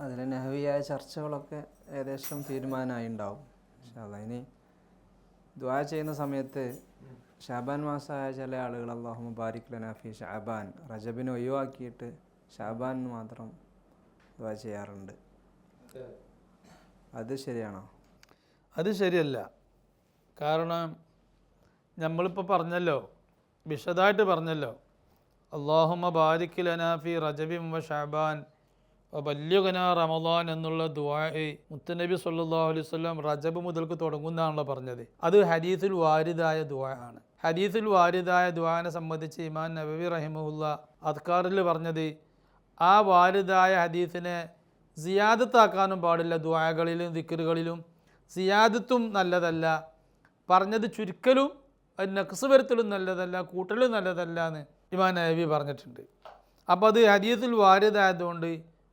അതിൽ നെഹവിയായ ചർച്ചകളൊക്കെ ഏകദേശം തീരുമാനമായി ഉണ്ടാവും. പക്ഷേ ഇനി ദ്വാ ചെയ്യുന്ന സമയത്ത് ഷാബാൻ മാസമായ ചില ആളുകൾ അള്ളാഹു മുബാരിക് ലനാഫി ഷാബാൻ റജബിനെ ഒഴിവാക്കിയിട്ട് ഷാബാൻ മാത്രം ദ്വാ ചെയ്യാറുണ്ട്. അത് ശരിയാണോ? അത് ശരിയല്ല. കാരണം നമ്മളിപ്പോൾ പറഞ്ഞല്ലോ വിശദമായിട്ട് പറഞ്ഞല്ലോ അള്ളാഹുമ ബാരിക് ലനാഫി റജബിം വ ഷാബാൻ വല്യുഗന റമദാൻ എന്നുള്ള ദുആ മുത്തനബി സല്ലല്ലാഹു അലൈഹി വസല്ലം റജബ് മുതൽക്ക് തുടങ്ങുന്നതാണല്ലോ പറഞ്ഞത്. അത് ഹരീസിൽ വാരിദായ ദുആ ആണ്. ഹരീസിൽ വാരിദായ ദുആനെ സംബന്ധിച്ച് ഇമാൻ നബവി റഹിമുല്ല അദ്കാറിൽ പറഞ്ഞത് ആ വാരിദായ ഹദീസിനെ സിയാദത്താക്കാനും പാടില്ല ദുആകളിലും ദിക്കറുകളിലും സിയാദത്തും നല്ലതല്ല. പറഞ്ഞത് ചുരുക്കലും നക്സ് വരുത്തലും നല്ലതല്ല കൂട്ടലും നല്ലതല്ല എന്ന് ഇമാൻ നബി പറഞ്ഞിട്ടുണ്ട്. അപ്പോൾ അത് ഹദീസിൽ വാരിദായതുകൊണ്ട്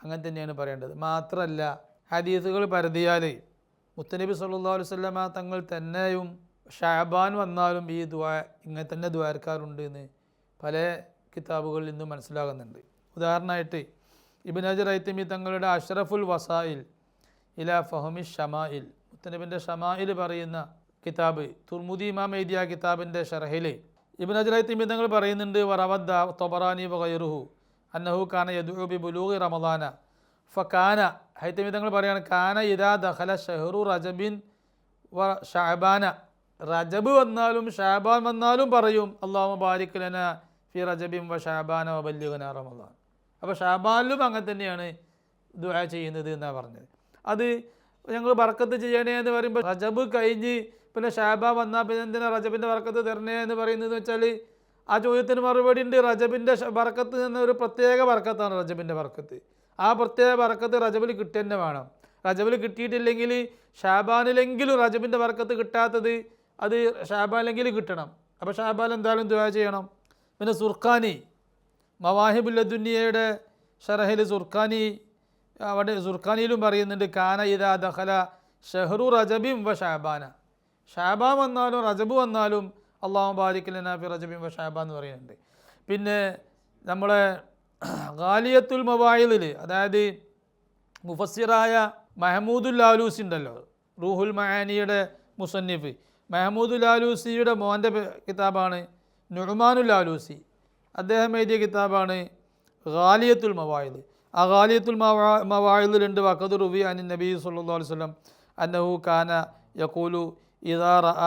അങ്ങനെ തന്നെയാണ് പറയേണ്ടത്. മാത്രമല്ല ഹദീസുകൾ പരതിയാൽ മുത്തനബി സല്ലാ അലൈഹി വസല്ലമ തങ്ങൾ തന്നെയും ഷാബാൻ വന്നാലും ഈ ദ്വാ ഇങ്ങനെ തന്നെ ദ്വാരക്കാറുണ്ട് എന്ന് പല കിതാബുകളിൽ നിന്നും മനസ്സിലാകുന്നുണ്ട്. ഉദാഹരണമായിട്ട് ഇബിൻ ഹജർ ഐത്തമി തങ്ങളുടെ അഷ്റഫുൽ വസായിൽ ഇല ഫഹമി ഷമായിൽ മുത്തനബിന്റെ ഷമായിൽ പറയുന്ന കിതാബ് തുർമുദി ഇമാം എഴുതിയ കിതാബിന്റെ ഷർഹിൽ ഇബിൻ ഹജർ ഐത്തമി തങ്ങൾ പറയുന്നുണ്ട് വറവദ്ദ തൊബറാനി വൈറുഹു അന്നഹു കാന യദുബി ബുലൂഹി റമദാന. ഫ കാന തങ്ങൾ പറയാണ് കാന ഇദാ ദഹല ഷഹറു റജബിൻ വ ഷാബാന റജബ് വന്നാലും ഷാബാൻ വന്നാലും പറയും അള്ളാഹു ബാരിക്കലന ഫി റജബിൻ വ ഷാബാന വ ബല്യുഗന റമദാൻ. അപ്പോൾ ഷാബാനിലും അങ്ങനെ തന്നെയാണ് ദുആ ചെയ്യുന്നത് എന്നാണ് പറഞ്ഞത്. അത് ഞങ്ങൾ ബർക്കത്ത് ചെയ്യണേ എന്ന് പറയുമ്പോൾ റജബ് കഴിഞ്ഞ് പിന്നെ ഷാബ വന്നാൽ പിന്നെ എന്തിനാ റജബിന്റെ ബർക്കത്ത് തരണേ എന്ന് പറയുന്നത് വെച്ചാൽ ആ ചോദ്യത്തിന് മറുപടി ഉണ്ട് റജബിന്റെ ബർക്കത്ത് എന്ന ഒരു പ്രത്യേക ബർക്കത്താണ് റജബിന്റെ ബർക്കത്ത് ആ പ്രത്യേക ബർക്കത്ത് റജബിൽ തന്നെ വേണം. റജബിൽ കിട്ടിയിട്ടില്ലെങ്കിൽ ഷാബാനിലെങ്കിലും റജബിന്റെ ബർക്കത്ത് കിട്ടാത്തത് അത് ഷാബാനിലെങ്കിലും കിട്ടണം. അപ്പോൾ ഷാബാൻ എന്തായാലും ദുആ ചെയ്യണം. പിന്നെ സുർഖാനി. മവാഹിബുല്ലദുനിയയുടെ ഷറഹിൽ സുർഖാനി അവിടെ സുർഖാനിയിലും പറയുന്നുണ്ട് കാന ഇദാ ദഹല ഷെഹ്റു റജബിം വ ഷാബാന. ഷാബാൻ വന്നാലും റജബ് വന്നാലും അള്ളാഹു ബാരിക്കലന ഫി റജബിൻ ഷാബ എന്ന് പറയുന്നുണ്ട്. പിന്നെ നമ്മളെ ഗാലിയത്തുൽ മൊബൈലിൽ അതായത് മുഫസ്സിറായ മെഹമൂദുൽ ലാലൂസി ഉണ്ടല്ലോ റൂഹുൽ മഹാനിയുടെ മുസന്നിഫ്. മെഹമൂദുൽ ലാലൂസിയുടെ മോന്റെ കിതാബാണ് നുഹ്മാനുൽ ആലൂസി അദ്ദേഹം എഴുതിയ കിതാബാണ് ഗാലിയത്തുൽ മൊബൈൽ ആ ഗാലിയത്തുൽ മവാ മവായിൽ രണ്ട് വക്കത് റുബി അനി നബി സല്ലാ അലൈഹി വസല്ലം അന്നഹു കാന യഖൂലു ഇദാ റഅ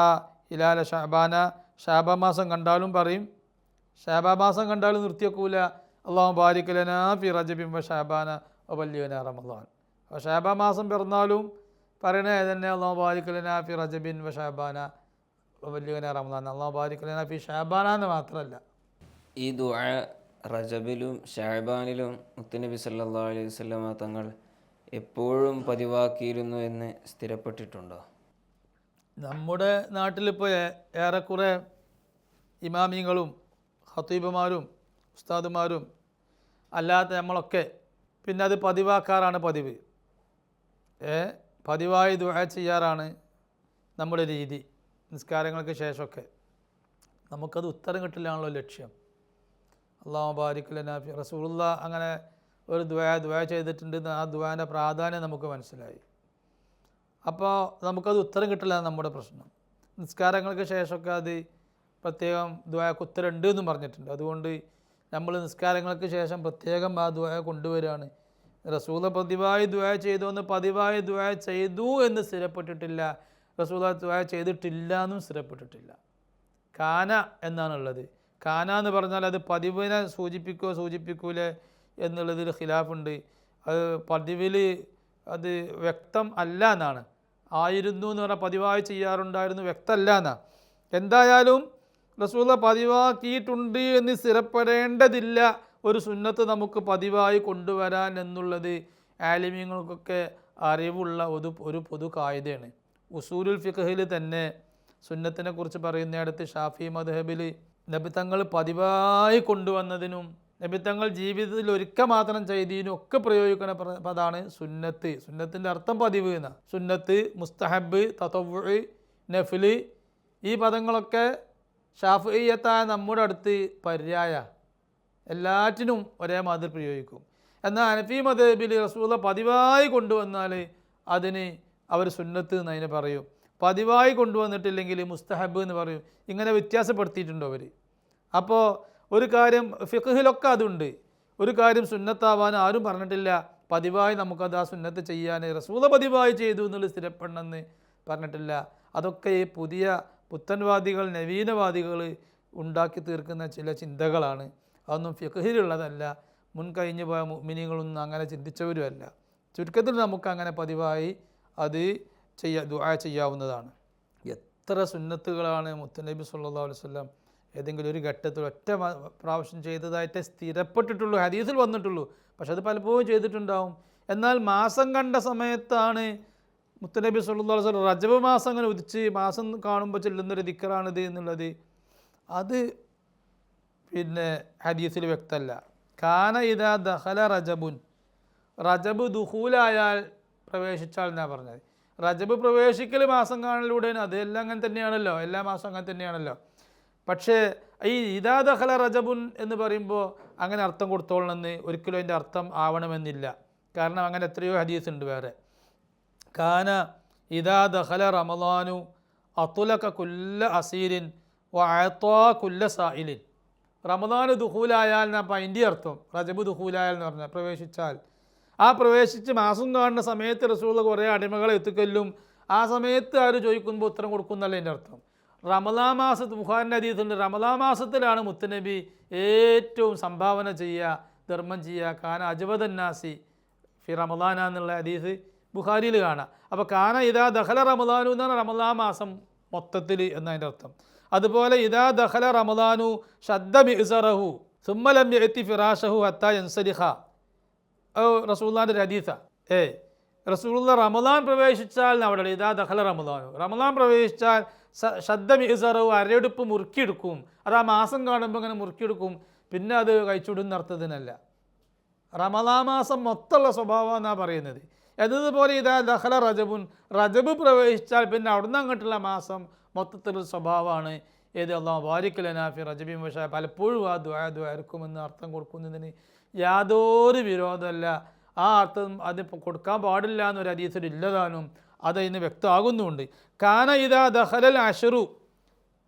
ഹിലാല ഷഅബാന ഷാബ മാസം കണ്ടാലും പറയും ഷാബ മാസം കണ്ടാലും നിർത്തിയൊക്കൂല അള്ളാഹു ബാരിക്കലന ലനാ ഫി റജബിൻ വ ഷാബാന വല്യന റമദാൻ. അപ്പോൾ ഷാബ മാസം പിറന്നാലും പറയണേ തന്നെ അള്ളാഹു ബാരിക്കലന ലനാ ഫി റജബിൻ വ ഷാബാന വല്യന റമദാൻ. അള്ളാഹു ബാരിക്കലന ലനാ ഫി ഷാബാന എന്ന് മാത്രമല്ല ഈ ദുആ റജബിലും ഷാബാനിലും മുത്തുനബി സല്ലാ അലൈഹി വസല്ലമ തങ്ങൾ എപ്പോഴും പതിവാക്കിയിരുന്നു എന്ന് സ്ഥിരപ്പെട്ടിട്ടുണ്ടോ? നമ്മുടെ നാട്ടിലിപ്പോൾ ഏറെക്കുറെ ഇമാമിങ്ങളും ഹത്തീബുമാരും ഉസ്താദുമാരും അല്ലാത്ത നമ്മളൊക്കെ പിന്നെ അത് പതിവാക്കാറാണ് പതിവ്. ഏ പതിവായി ദുആ ചെയ്യാറാണ് നമ്മുടെ രീതി നിസ്കാരങ്ങൾക്ക് ശേഷമൊക്കെ. നമുക്കത് ഉത്തരം കിട്ടില്ലാണല്ലോ ലക്ഷ്യം. അള്ളാഹു ബാരിക്കുലനാഫി റസൂള്ള അങ്ങനെ ഒരു ദ്വയ ദ്വയ ചെയ്തിട്ടുണ്ട് ആ ദ്വാന്റെ പ്രാധാന്യം നമുക്ക് മനസ്സിലായി. അപ്പോൾ നമുക്കത് ഉത്തരം കിട്ടില്ല നമ്മുടെ പ്രശ്നം. നിസ്കാരങ്ങൾക്ക് ശേഷമൊക്കെ അത് പ്രത്യേകം ദ്വയക്ക് ഉത്തരമുണ്ട് എന്നും പറഞ്ഞിട്ടുണ്ട്. അതുകൊണ്ട് നമ്മൾ നിസ്കാരങ്ങൾക്ക് ശേഷം പ്രത്യേകം ആ ദ്വയ കൊണ്ടുവരികയാണ് റസൂല പതിവായി ദ്വയ ചെയ്തു എന്ന് പതിവായി ദ്വയ ചെയ്തു എന്ന് സ്ഥിരപ്പെട്ടിട്ടില്ല. റസൂല ദ്വയ ചെയ്തിട്ടില്ല എന്നും സ്ഥിരപ്പെട്ടിട്ടില്ല. കാന എന്നാണുള്ളത്. കാന എന്ന് പറഞ്ഞാൽ അത് പതിവിനെ സൂചിപ്പിക്കുകയോ സൂചിപ്പിക്കൂലേ എന്നുള്ളതിൽ ഖിലാഫുണ്ട്. അത് പതിവിൽ അത് വ്യക്തം അല്ല എന്നാണ്. ആയിരുന്നു എന്ന് പറഞ്ഞാൽ പതിവായി ചെയ്യാറുണ്ടായിരുന്നു വ്യക്തമല്ല എന്നാ. എന്തായാലും റസൂല പതിവാക്കിയിട്ടുണ്ട് എന്ന് സ്ഥിരപ്പെടേണ്ടതില്ല. ഒരു സുന്നത്ത് നമുക്ക് പതിവായി കൊണ്ടുവരാൻ എന്നുള്ളത് ആലിമ്യങ്ങൾക്കൊക്കെ അറിവുള്ള ഒരു ഒരു പൊതു കായികയാണ്. ഉസൂലുൽ ഫിഖഹിൽ തന്നെ സുന്നത്തിനെ കുറിച്ച് പറയുന്നിടത്ത് ഷാഫി മദ്ഹബിൽ തങ്ങൾ പതിവായി കൊണ്ടുവന്നതിനും നബിത്തങ്ങൾ ജീവിതത്തിൽ ഒരിക്കൽ മാത്രം ചെയ്തതിനും ഒക്കെ പ്രയോഗിക്കുന്ന പ്ര- പദാണ് സുന്നത്ത്. സുന്നത്തിന്റെ അർത്ഥം പതിവ് എന്ന. സുന്നത്ത് മുസ്തഹബ് തതവ്വുഅ് നഫിൽ ഈ പദങ്ങളൊക്കെ ഷാഫിയത്തായ നമ്മുടെ അടുത്ത് പര്യായ. എല്ലാറ്റിനും ഒരേ മാതിരി പ്രയോഗിക്കും. എന്നാൽ അനഫി മതബിൽ റസൂല പതിവായി കൊണ്ടുവന്നാൽ അതിന് അവർ സുന്നത്ത് എന്ന് അതിനെ പറയും. പതിവായി കൊണ്ടുവന്നിട്ടില്ലെങ്കിൽ മുസ്തഹബ് എന്ന് പറയും. ഇങ്ങനെ വ്യത്യാസപ്പെടുത്തിയിട്ടുണ്ടോ അവർ അപ്പോൾ ഒരു കാര്യം ഫിഖഹിലൊക്കെ അതുണ്ട്. ഒരു കാര്യം സുന്നത്താവാൻ ആരും പറഞ്ഞിട്ടില്ല. പതിവായി നമുക്കത് ആ സുന്നത്ത് ചെയ്യാൻ റസൂല പതിവായി ചെയ്തു എന്നുള്ളത് സ്ഥിരപ്പെടണമെന്ന് പറഞ്ഞിട്ടില്ല. അതൊക്കെ ഈ പുതിയ പുത്തൻവാദികൾ നവീനവാദികൾ ഉണ്ടാക്കി തീർക്കുന്ന ചില ചിന്തകളാണ്. അതൊന്നും ഫിഖഹിലുള്ളതല്ല മുൻ കഴിഞ്ഞു പോയ മിനികളൊന്നും അങ്ങനെ ചിന്തിച്ചവരുമല്ല. ചുരുക്കത്തിൽ നമുക്ക് അങ്ങനെ പതിവായി അത് ചെയ്യാ ദുആ ചെയ്യാവുന്നതാണ്. എത്ര സുന്നത്തുകളാണ് മുത്തനബി സല്ലാ അലൈഹി വസല്ലം ഏതെങ്കിലും ഒരു ഘട്ടത്തിൽ ഒറ്റ പ്രാവശ്യം ചെയ്തതായിട്ട് സ്ഥിരപ്പെട്ടിട്ടുള്ളൂ ഹദീസിൽ വന്നിട്ടുള്ളൂ. പക്ഷെ അത് പലപ്പോഴും ചെയ്തിട്ടുണ്ടാവും. എന്നാൽ മാസം കണ്ട സമയത്താണ് മുത്തനബി അലൈഹി വസല്ലം റജബ് മാസം അങ്ങനെ ഉദിച്ച് മാസം കാണുമ്പോൾ ചെല്ലുന്നൊരു ദിക്കറാണിത് എന്നുള്ളത്. അത് പിന്നെ ഹദീസിൽ വ്യക്തമല്ല കാന ഇതാ ദഹല റജബുൻ. റജബ് ദുഹൂലായാൽ പ്രവേശിച്ചാൽ എന്നാ പറഞ്ഞത്? റജബ് പ്രവേശിക്കൽ മാസം കാണലിലൂടെയാണ്. അതെല്ലാം അങ്ങനെ തന്നെയാണല്ലോ. എല്ലാ മാസം അങ്ങനെ തന്നെയാണല്ലോ. പക്ഷേ ഈ ഇതാ ദഹല റജബുൻ എന്ന് പറയുമ്പോൾ അങ്ങനെ അർത്ഥം കൊടുത്തോളണമെന്ന് ഒരിക്കലും അതിന്റെ അർത്ഥം ആവണമെന്നില്ല. കാരണം അങ്ങനെ എത്രയോ ഹദീസ് ഉണ്ട് വേറെ. കാന ഇതാ ദഹല റമദാനു അതുലക കുല്ല അസീരിൻ വഅത്താ കുല്ല സായിലിൻ റമദാന് ദുഹൂലായാൽ അപ്പം അതിന്റെ അർത്ഥം റജബ് ദുഹൂലായാൽ എന്ന് പറഞ്ഞാൽ പ്രവേശിച്ചാൽ. ആ പ്രവേശിച്ച് മാസം കാണുന്ന സമയത്ത് റസൂൾ കുറേ അടിമകളെ എത്തിക്കല്ലും. ആ സമയത്ത് ആര് ചോദിക്കുമ്പോൾ ഉത്തരം കൊടുക്കുന്നല്ല എന്റെ അർത്ഥം. റമദാ മാസത്ത് ബുഖാറിന്റെ അതീതുണ്ട് റമദാ മാസത്തിലാണ് മുത്തനബി ഏറ്റവും സംഭാവന ചെയ്യുക ധർമ്മം ചെയ്യുക. കാന അജവദന്നാസി ഫി റമദാന എന്നുള്ള ഹദീസ് ബുഖാരിയിൽ കാണാം. അപ്പോൾ കാന ഇതാ ദഹല റമദാനു എന്നാണ് റമദാ മാസം മൊത്തത്തിൽ എന്നതിന്റെ അർത്ഥം. അതുപോലെ ഇതാ ദഹല റമദാനു ഷദ്ദ മിസറഹു സുമ്മലം എത്തി ഫിറാഷഹു ഹത്ത എൻസരിഹ ഓ റസൂല്ലാന്റെ ഒരു ഹദീസ. ഏ റസൂള്ള റമദാൻ പ്രവേശിച്ചാൽ അവിടെ ഇതാ ദഹല റമദാനു. റമദാൻ പ്രവേശിച്ചാൽ ഷദ്ദ മിസറഹു അരയെടുപ്പ് മുറുക്കിയെടുക്കും. അത് ആ മാസം കാണുമ്പോൾ ഇങ്ങനെ മുറുക്കിയെടുക്കും. പിന്നെ അത് കഴിച്ചുവിടുന്ന അർത്ഥത്തിനല്ല റമദാ മാസം മൊത്തമുള്ള സ്വഭാവം എന്നാണ് പറയുന്നത്? എന്നതുപോലെ ഇതാ ദഹല റജബുൻ. റജബ് പ്രവേശിച്ചാൽ പിന്നെ അവിടുന്ന് അങ്ങോട്ടുള്ള മാസം മൊത്തത്തിലൊരു സ്വഭാവമാണ്. ഏത് അള്ളാഹ് വാരിക്കലനാഫി റജബിൻ പക്ഷേ പലപ്പോഴും ആ ദ്വാ ദ്വാരക്കുമെന്ന് അർത്ഥം കൊടുക്കുന്നതിന് യാതൊരു വിരോധമല്ല. ആ അർത്ഥം അത് കൊടുക്കാൻ പാടില്ല എന്നൊരു അതീസർ ഇല്ലതാനും അത് ഇന്ന് വ്യക്തമാകുന്നുമുണ്ട്. കാന ഇത ദഹലൽ അഷറു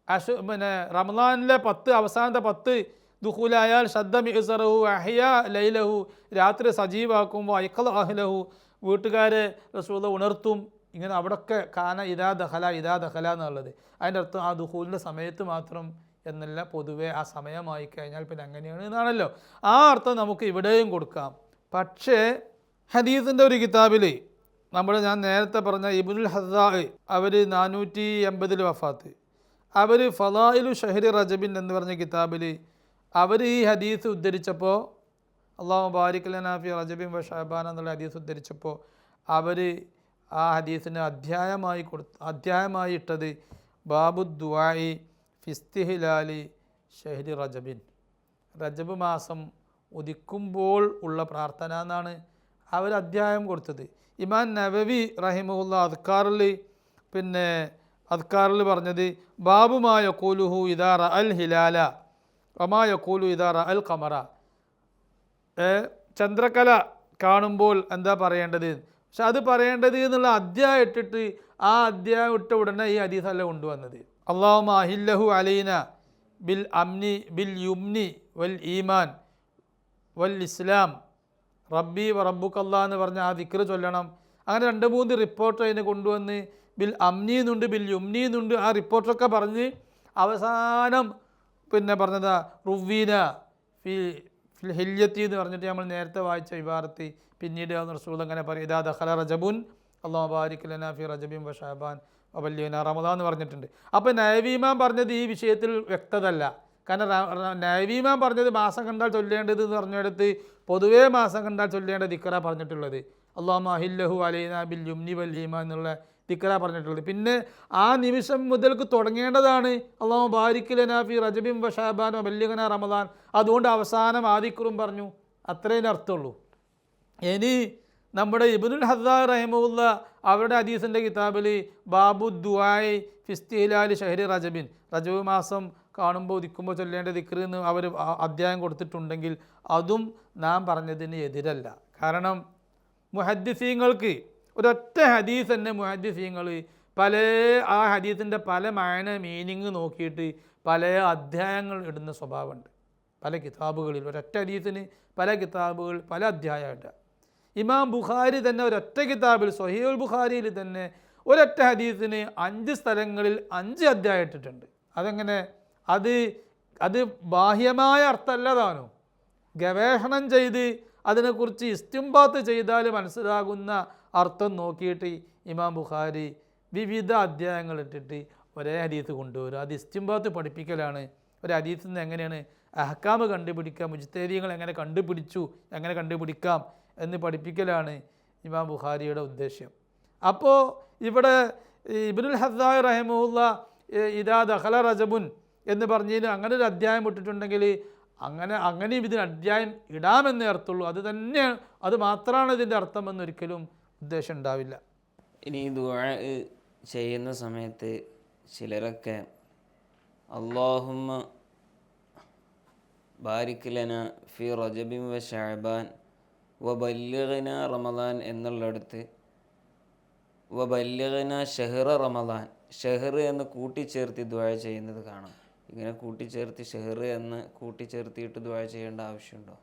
അഷു പിന്നെ റമദാനിലെ പത്ത് അവസാനത്തെ പത്ത് ദുഹൂലായാൽ ഷദ്ദ മിഹ്സറഹു അഹിയ ലൈലഹു. രാത്രി സജീവാക്കും വൈക്കൽ അഹ്ലഹു. വീട്ടുകാരെ റസൂല ഉണർത്തും. ഇങ്ങനെ അവിടൊക്കെ കാന ഇതാ ദഹല ഇതാ ദഹല എന്നുള്ളത്. അതിന്റെ അർത്ഥം ആ ദുഹൂലിന്റെ സമയത്ത് മാത്രം എന്നല്ല പൊതുവേ ആ സമയമായി കഴിഞ്ഞാൽ പിന്നെ അങ്ങനെയാണ് എന്നാണല്ലോ. ആ അർത്ഥം നമുക്ക് ഇവിടെയും കൊടുക്കാം. പക്ഷേ ഹദീസിന്റെ ഒരു കിതാബിൽ നമ്മൾ ഞാൻ നേരത്തെ പറഞ്ഞ ഇബുനുൽ ഹസാ അവർ നാനൂറ്റി എൺപതിൽ വഫാത്ത്. അവർ ഫലായിലു ഷഹരി റജബിൻ എന്ന് പറഞ്ഞ കിതാബിൽ അവർ ഈ ഹദീസ് ഉദ്ധരിച്ചപ്പോൾ അള്ളാഹു ബാരിക്കലനാഫി റജബിൻ വ ഷഹബാൻ എന്നുള്ള ഹദീസ് ഉദ്ധരിച്ചപ്പോൾ അവർ ആ ഹദീസിന് അധ്യായമായി കൊടുത്ത് അധ്യായമായി ഇട്ടത് ബാബു ദുവായി ഫിസ്തിഹിലാലി ഷഹരി റജബിൻ. റജബ് മാസം ഉദിക്കുമ്പോൾ ഉള്ള പ്രാർത്ഥന എന്നാണ് അവർ അധ്യായം കൊടുത്തത്. ഇമാൻ നവവി റഹിമുല്ല അദ്ക്കാറിൽ പിന്നെ അദ്ക്കാറിൽ പറഞ്ഞത് ബാബുമായ കൂലുഹു ഇദാറ അൽ ഹിലാല അമായ കൂലു ഇദാറ അൽ കമറ ചന്ദ്രകല കാണുമ്പോൾ എന്താ പറയേണ്ടത്? പക്ഷെ അത് പറയേണ്ടത് എന്നുള്ള അധ്യായം ഇട്ടിട്ട് ആ അധ്യായം ഇട്ട ഉടനെ ഈ ഹദീസല്ല കൊണ്ടുവന്നത്. അള്ളാഹു അഹില്ലഹു അലീന ബിൽ അംനി ബിൽ യുംനി വൽ ഈമാൻ വൽ ഇസ്ലാം റബ്ബി റബ്ബുക്കല്ല എന്ന് പറഞ്ഞ ആ ദിക്ർ ചൊല്ലണം. അങ്ങനെ രണ്ട് മൂന്ന് റിപ്പോർട്ട് അതിനെ കൊണ്ടുവന്ന് ബിൽ അമ്നി എന്നുണ്ട് ബിൽ യുംനി എന്നുണ്ട് ആ റിപ്പോർട്ടൊക്കെ പറഞ്ഞ് അവസാനം പിന്നെ പറഞ്ഞതാ റുവീന ഫി ഫിൽ ഹില്യത്തി എന്ന് പറഞ്ഞിട്ട് നമ്മൾ നേരത്തെ വായിച്ച ഇബാറത്തി പിന്നീട് റസൂൽ അങ്ങനെ പറയും ഇതാ ദഹല റജബുൻ അള്ളാഹു ബാരിക് ലന ഫി റജബിൻ വ ഷഹബാൻ വബല്യന റമദാൻ എന്ന് പറഞ്ഞിട്ടുണ്ട്. അപ്പോൾ നയവീമാൻ പറഞ്ഞത് ഈ വിഷയത്തിൽ വ്യക്തതല്ല. കാരണം റ- പറഞ്ഞത് മാസം കണ്ടാൽ ചൊല്ലേണ്ടത് എന്ന് പറഞ്ഞെടുത്ത് പൊതുവേ മാസം കണ്ടാൽ ചൊല്ലേണ്ട ദിക്കറ പറഞ്ഞിട്ടുള്ളത്. അള്ളാഹു അലൈന ബിൽ യുംനി വൽ എന്നുള്ള ദിക്കറ പറഞ്ഞിട്ടുള്ളത്. പിന്നെ ആ നിമിഷം മുതൽക്ക് തുടങ്ങേണ്ടതാണ് അള്ളാഹു ബാരിക്കലന ഫി റജബിൻ വഷാബാൻ ഷഹബാൻ റമദാൻ. അതുകൊണ്ട് അവസാനം ആദിക്കുറും പറഞ്ഞു. അത്രയും അർത്ഥമുള്ളൂ. ഇനി നമ്മുടെ ഇബിനുൽ ഹസാർ റഹിമുല്ല അവരുടെ അദീസിന്റെ കിതാബിൽ ബാബു ദുബായ് ഫിസ്തിഹിലാലി ഷഹരി റജബിൻ. റജബ് മാസം കാണുമ്പോൾ ഉദിക്കുമ്പോൾ ചൊല്ലേണ്ട ദിക്ർ എന്ന് അവർ അധ്യായം കൊടുത്തിട്ടുണ്ടെങ്കിൽ അതും നാം പറഞ്ഞതിന് എതിരല്ല. കാരണം മുഹദ്ദിസീങ്ങൾക്ക് ഒരൊറ്റ ഹദീസ് തന്നെ മുഹദ്ദിസീങ്ങൾ പല ആ ഹദീസിന്റെ പല മായന മീനിങ് നോക്കിയിട്ട് പല അധ്യായങ്ങൾ ഇടുന്ന സ്വഭാവമുണ്ട്. പല കിതാബുകളിൽ ഒരൊറ്റ ഹദീസിന് പല കിതാബുകൾ പല അധ്യായമായിട്ട്. ഇമാം ബുഖാരി തന്നെ ഒരൊറ്റ കിതാബിൽ സൊഹീൽ ബുഖാരിയിൽ തന്നെ ഒരൊറ്റ ഹദീസിന് അഞ്ച് സ്ഥലങ്ങളിൽ അഞ്ച് അധ്യായം ഇട്ടിട്ടുണ്ട്. അതെങ്ങനെ? അത് അത് ബാഹ്യമായ അർത്ഥമല്ല ഗവേഷണം ചെയ്ത് അതിനെക്കുറിച്ച് ഇസ്തിംബാത്ത് ചെയ്താൽ മനസ്സിലാകുന്ന അർത്ഥം നോക്കിയിട്ട് ഇമാം ബുഖാരി വിവിധ അധ്യായങ്ങൾ ഇട്ടിട്ട് ഒരേ ഹദീസ് കൊണ്ടുവരും. അത് ഇസ്തിംബാത്ത് പഠിപ്പിക്കലാണ്. ഒരു ഹദീസിൽ നിന്ന് എങ്ങനെയാണ് അഹക്കാമ് കണ്ടുപിടിക്കാം മുജിത്തേരിയങ്ങൾ എങ്ങനെ കണ്ടുപിടിച്ചു എങ്ങനെ കണ്ടുപിടിക്കാം എന്ന് പഠിപ്പിക്കലാണ് ഇമാം ബുഖാരിയുടെ ഉദ്ദേശ്യം. അപ്പോൾ ഇവിടെ ഇബിനുൽ ഹസായ് റഹമുല്ല ഇതാ ദഹല റജബുൻ എന്ന് പറഞ്ഞതിന് അങ്ങനെ ഒരു അധ്യായം ഇട്ടിട്ടുണ്ടെങ്കിൽ അങ്ങനെ അങ്ങനെയും ഇതിന് അധ്യായം ഇടാമെന്നേ അർത്ഥമുള്ളൂ. അത് തന്നെ അത് മാത്രമാണ് ഇതിന്റെ അർത്ഥം എന്നൊരിക്കലും ഉദ്ദേശം ഉണ്ടാവില്ല. ഇനി ദുആ ചെയ്യുന്ന സമയത്ത് ചിലരൊക്കെ അള്ളാഹുമ്മ ബാരിക്കലന ഫി റജബിൻ വ ഷാബാൻ വ ബല്യന റമദാൻ എന്നുള്ളിടത്ത് വ ബല്യന ഷെഹ്റ റമദാൻ ഷെഹ്റ് എന്ന് കൂട്ടിച്ചേർത്ത് ദുആ ചെയ്യുന്നത് കാണാം. ഇങ്ങനെ കൂട്ടിച്ചേർത്ത് ഷെഹർ എന്ന് കൂട്ടിച്ചേർത്തിയിട്ട് ദുആ ചെയ്യേണ്ട ആവശ്യമുണ്ടോ?